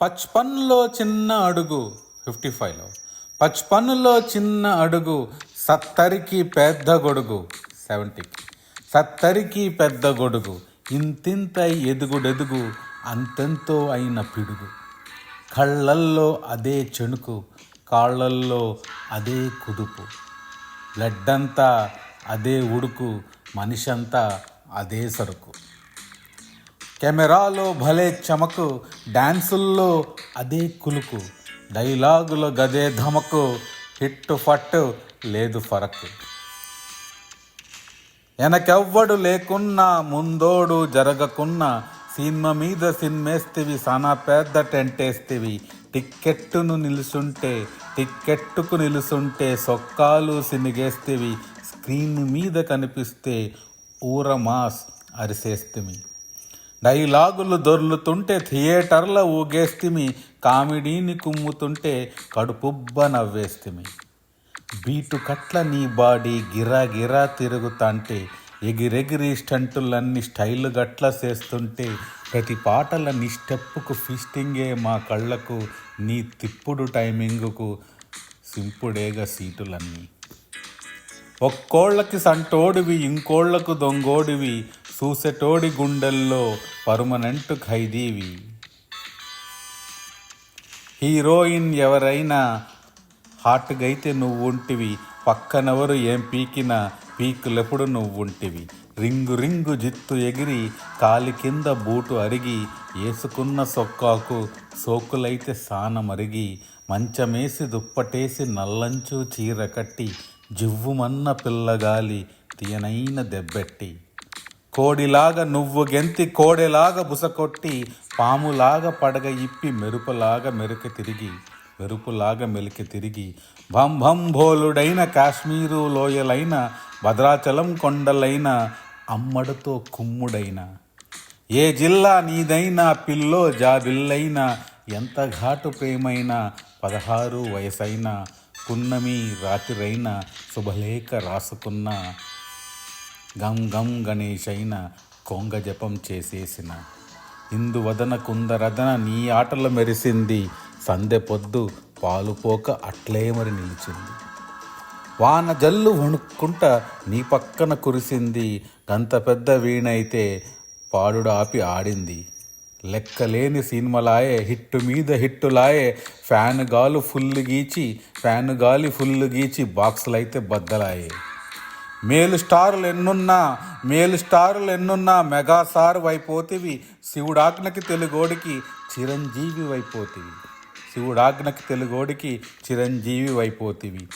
పచ్పన్లో చిన్న అడుగు ఫిఫ్టీ ఫైవ్లో పచ్పన్నులో చిన్న అడుగు సత్తరికి పెద్ద గొడుగు సెవెంటీకి సత్తరికి పెద్ద గొడుగు ఇంతింత ఎదుగుడెదుగు అంతెంతో అయిన పిడుగు. కళ్ళల్లో అదే చెణుకు కాళ్ళల్లో అదే కుదుపు. లడ్డంతా అదే ఉడుకు మనిషంతా అదే సరుకు. కెమెరాలో భలే చమకు డ్యాన్సుల్లో అదే కులుకు డైలాగులో గదే ధమకు హిట్టు ఫట్టు లేదు ఫరక్. వెనకెవ్వడు లేకున్నా ముందోడు జరగకున్నా సినిమా మీద సినిమేస్తేవి సానా పెద్ద టెంటేస్తేవి. టిక్కెట్టును నిలుసుంటే టిక్కెట్టుకు నిలుసుంటే సొక్కాలు సినిగేస్తేవి. స్క్రీన్ మీద కనిపిస్తే ఊర మాస్ అరిసేస్తేమి. డైలాగులు దొర్లుతుంటే థియేటర్ల ఊగేస్తిమి కామెడీని కుమ్ముతుంటే కడుపుబ్బ నవ్వేస్తిమి. బీటు కట్ల నీ బాడీ గిరా గిరా తిరుగుతాంటే ఎగిరెగిరి స్టంటులన్నీ స్టైల్ గట్ల చేస్తుంటే ప్రతి పాటల నీ స్టెప్పుకు ఫిస్టింగే మా కళ్ళకు నీ తిప్పుడు టైమింగుకు సింపుడేగ సీటులన్నీ. ఒక్కోళ్ళకి సంటోడివి ఇంకోళ్ళకు దొంగోడివి సూసెటోడి గుండెల్లో పర్మనెంట్ ఖైదీవి. హీరోయిన్ ఎవరైనా హాట్గైతే నువ్వుంటివి పక్కనెవరు ఏం పీకినా పీకులెప్పుడు నువ్వుంటివి. రింగు రింగు జిత్తు ఎగిరి కాలి కింద బూటు అరిగి వేసుకున్న సొక్కాకు సోకులైతే సానమరిగి మంచమేసి దుప్పటేసి నల్లంచు చీర కట్టి జివ్వుమన్న పిల్లగాలి తీయనైన దెబ్బెట్టి. కోడిలాగా నువ్వు గెంతి కోడెలాగా బుసకొట్టి పాములాగా పడగ ఇప్పి మెరుపులాగా మెరుక తిరిగి మెరుపులాగా మెలికి తిరిగి భం భం భోలుడైన కాశ్మీరు లోయలైన భద్రాచలం కొండలైన అమ్మడుతో కుమ్ముడైన. ఏ జిల్లా నీదైనా పిల్లో జాబిల్లైనా ఎంత ఘాటు ప్రేమైనా పదహారు వయసైనా పున్నమి రాత్రైనా శుభలేఖ రాసుకున్న. గం గం గణేశైన కొంగ జపం చేసేసిన. ఇందువదన కుందరదన నీ ఆటలు మెరిసింది. సందె పొద్దు పాలుపోక అట్లే మరి నిలిచింది. వాన జల్లు వణుక్కుంట నీ పక్కన కురిసింది. గంత పెద్ద వీణైతే పాడుడాపి ఆడింది. లెక్కలేని సినిమలాయే హిట్టు మీద హిట్టులాయే ఫ్యాన్ గాలు ఫుల్ గీచి ఫ్యాన్ గాలి ఫుల్ గీచి బాక్సులైతే బద్దలాయే. మేలు స్టారులు ఎన్నున్నా మేలు స్టారులు ఎన్నున్నా మెగా అయిపోతేవి. శివుడాజ్ఞకి తెలుగోడికి చిరంజీవి అయిపోతేవి. శివుడాజ్ఞకి తెలుగోడికి చిరంజీవి అయిపోతేవి.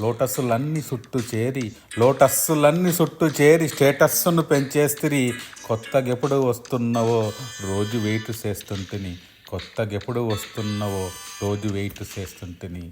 లోటస్సులన్నీ చుట్టూ చేరి లోటస్సులన్నీ చుట్టూ చేరి స్టేటస్సును పెంచేస్తిరి. కొత్తగెప్పుడు వస్తున్నవో రోజు వెయిట్ చేస్తుంటిని. కొత్తగెప్పుడు వస్తున్నవో రోజు వెయిట్ చేస్తుంటిని.